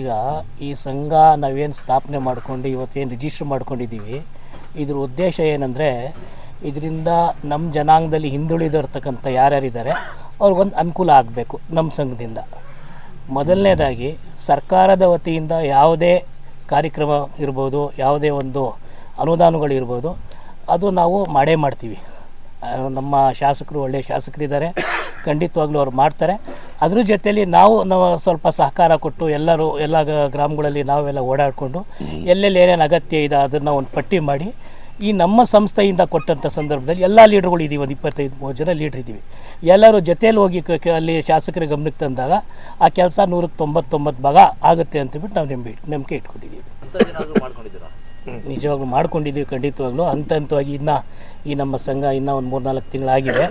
ಈಗ ಈ ಸಂಘ ನಾವೇನು ಸ್ಥಾಪನೆ ಮಾಡ್ಕೊಂಡು ಇವತ್ತೇನು ರಿಜಿಸ್ಟರ್ ಮಾಡ್ಕೊಂಡಿದ್ದೀವಿ, ಇದ್ರ ಉದ್ದೇಶ ಏನಂದರೆ ಇದರಿಂದ ನಮ್ಮ ಜನಾಂಗದಲ್ಲಿ ಹಿಂದುಳಿದಿರ್ತಕ್ಕಂಥ ಯಾರ್ಯಾರಿದ್ದಾರೆ ಅವ್ರಿಗೊಂದು ಅನುಕೂಲ ಆಗಬೇಕು ನಮ್ಮ ಸಂಘದಿಂದ. ಮೊದಲನೇದಾಗಿ ಸರ್ಕಾರದ ವತಿಯಿಂದ ಯಾವುದೇ ಕಾರ್ಯಕ್ರಮ ಇರ್ಬೋದು, ಯಾವುದೇ ಒಂದು ಅನುದಾನಗಳಿರ್ಬೋದು ಅದು ನಾವು ಮಾಡೇ ಮಾಡ್ತೀವಿ. ನಮ್ಮ ಶಾಸಕರು ಒಳ್ಳೆಯ ಶಾಸಕರಿದ್ದಾರೆ, ಖಂಡಿತವಾಗ್ಲೂ ಅವ್ರು ಮಾಡ್ತಾರೆ. ಅದ್ರ ಜೊತೆಯಲ್ಲಿ ನಾವು ನಾವು ಸ್ವಲ್ಪ ಸಹಕಾರ ಕೊಟ್ಟು ಎಲ್ಲರೂ ಎಲ್ಲ ಗ್ರಾಮಗಳಲ್ಲಿ ನಾವೆಲ್ಲ ಓಡಾಡಿಕೊಂಡು ಎಲ್ಲೆಲ್ಲಿ ಏನೇನು ಅಗತ್ಯ ಇದೆ ಅದನ್ನು ಒಂದು ಪಟ್ಟಿ ಮಾಡಿ ಈ ನಮ್ಮ ಸಂಸ್ಥೆಯಿಂದ ಕೊಟ್ಟಂಥ ಸಂದರ್ಭದಲ್ಲಿ ಎಲ್ಲ ಲೀಡ್ರುಗಳು ಇದ್ದೀವಿ ಒಂದು ಇಪ್ಪತ್ತೈದು ಮೂವತ್ತು ಜನ ಲೀಡ್ರ್ ಇದ್ದೀವಿ ಎಲ್ಲರೂ ಜೊತೆಯಲ್ಲಿ ಹೋಗಿ ಅಲ್ಲಿ ಶಾಸಕರ ಗಮನಕ್ಕೆ ತಂದಾಗ ಆ ಕೆಲಸ ನೂರಕ್ಕೆ ತೊಂಬತ್ತೊಂಬತ್ತು ಭಾಗ ಆಗುತ್ತೆ ಅಂತಬಿಟ್ಟು ನಾವು ನಂಬಿ ನಂಬಿಕೆ ಇಟ್ಕೊಂಡಿದ್ದೀವಿ ನಿಜವಾಗ್ಲೂ ಮಾಡ್ಕೊಂಡಿದ್ದೀವಿ ಖಂಡಿತವಾಗ್ಲೂ. ಹಂತ ಹಂತವಾಗಿ ಇನ್ನೂ ಈ ನಮ್ಮ ಸಂಘ ಇನ್ನೂ ಒಂದು ಮೂರ್ನಾಲ್ಕು ತಿಂಗಳಾಗಿದೆ.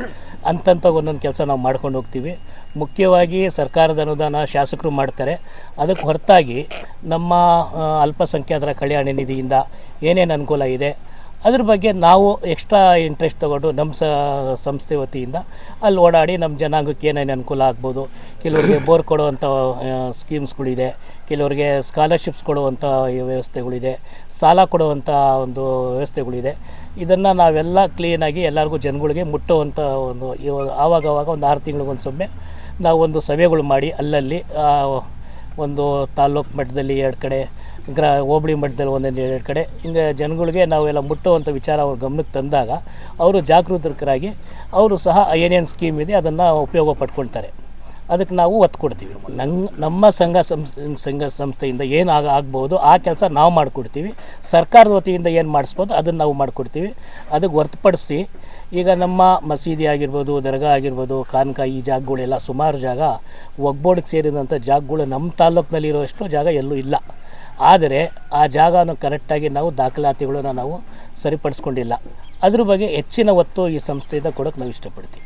ಹಂತವಾಗಿ ಒಂದೊಂದು ಕೆಲಸ ನಾವು ಮಾಡ್ಕೊಂಡು ಹೋಗ್ತೀವಿ. ಮುಖ್ಯವಾಗಿ ಸರ್ಕಾರದ ಅನುದಾನ ಶಾಸಕರು ಮಾಡ್ತಾರೆ. ಅದಕ್ಕೆ ಹೊರತಾಗಿ ನಮ್ಮ ಅಲ್ಪಸಂಖ್ಯಾತರ ಕಲ್ಯಾಣ ನಿಧಿಯಿಂದ ಏನೇನು ಅನುಕೂಲ ಇದೆ ಅದ್ರ ಬಗ್ಗೆ ನಾವು ಎಕ್ಸ್ಟ್ರಾ ಇಂಟ್ರೆಸ್ಟ್ ತಗೊಂಡು ನಮ್ಮ ಸಂಸ್ಥೆ ವತಿಯಿಂದ ಅಲ್ಲಿ ಓಡಾಡಿ ನಮ್ಮ ಜನಾಂಗಕ್ಕೆ ಏನೇನು ಅನುಕೂಲ ಆಗ್ಬೋದು, ಕೆಲವರಿಗೆ ಬೋರ್ ಕೊಡುವಂಥ ಸ್ಕೀಮ್ಸ್ಗಳಿದೆ ಕೆಲವರಿಗೆ ಸ್ಕಾಲರ್ಶಿಪ್ಸ್ ಕೊಡುವಂಥ ವ್ಯವಸ್ಥೆಗಳಿದೆ, ಸಾಲ ಕೊಡುವಂಥ ಒಂದು ವ್ಯವಸ್ಥೆಗಳಿದೆ. ಇದನ್ನು ನಾವೆಲ್ಲ ಕ್ಲೀನಾಗಿ ಎಲ್ಲರಿಗೂ ಜನಗಳಿಗೆ ಮುಟ್ಟುವಂಥ ಒಂದು ಆವಾಗವಾಗ ಆವಾಗ ಆವಾಗ ಒಂದು ಆರು ತಿಂಗಳಿಗೊಂದು ಸೊಮ್ಮೆ ನಾವು ಒಂದು ಸಭೆಗಳು ಮಾಡಿ ಅಲ್ಲಲ್ಲಿ ಒಂದು ತಾಲ್ಲೂಕು ಮಟ್ಟದಲ್ಲಿ ಎರಡು ಕಡೆ ಗ್ರಾ ಹೋಬಳಿ ಮಟ್ಟದಲ್ಲಿ ಒಂದೊಂದು ಎರಡು ಕಡೆ. ಹಿಂಗೆ ಜನಗಳಿಗೆ ನಾವೆಲ್ಲ ಮುಟ್ಟುವಂಥ ವಿಚಾರ ಅವ್ರ ಗಮನಕ್ಕೆ ತಂದಾಗ ಅವರು ಜಾಗೃತರಾಗಿ ಅವರು ಸಹ ಏನೇನು ಸ್ಕೀಮ್ ಇದೆ, ಅದನ್ನು ಉಪಯೋಗ ಪಡ್ಕೊಳ್ತಾರೆ. ಅದಕ್ಕೆ ನಾವು ಒತ್ತು ಕೊಡ್ತೀವಿ. ನಂಗೆ ನಮ್ಮ ಸಂಘ ಸಂಘ ಸಂಸ್ಥೆಯಿಂದ ಏನು ಆಗ, ಆಗ್ಬೋದು, ಆ ಕೆಲಸ ನಾವು ಮಾಡಿಕೊಡ್ತೀವಿ. ಸರ್ಕಾರದ ವತಿಯಿಂದ ಏನು ಮಾಡಿಸ್ಬೋದು, ಅದನ್ನು ನಾವು ಮಾಡಿಕೊಡ್ತೀವಿ. ಅದಕ್ಕೆ ಹೊರ್ತುಪಡಿಸಿ ಈಗ ನಮ್ಮ ಮಸೀದಿ ಆಗಿರ್ಬೋದು, ದರ್ಗಾ ಆಗಿರ್ಬೋದು ಕಾನ್ಕ ಈ ಜಾಗಗಳೆಲ್ಲ ಸುಮಾರು ಜಾಗ ಒಗ್ಬೋಡಿಗೆ ಸೇರಿದಂಥ ಜಾಗಗಳು ನಮ್ಮ ತಾಲ್ಲೂಕಿನಲ್ಲಿ ಇರುವಷ್ಟು ಜಾಗ ಎಲ್ಲೂ ಇಲ್ಲ. ಆದರೆ ಆ ಜಾಗವನ್ನು ಕರೆಕ್ಟಾಗಿ ನಾವು ದಾಖಲಾತಿಗಳನ್ನು ನಾವು ಸರಿಪಡಿಸ್ಕೊಂಡಿಲ್ಲ. ಅದ್ರ ಬಗ್ಗೆ ಹೆಚ್ಚಿನ ಒತ್ತು ಈ ಸಂಸ್ಥೆಯಿಂದ ಕೊಡೋಕ್ಕೆ ನಾವು ಇಷ್ಟಪಡ್ತೀವಿ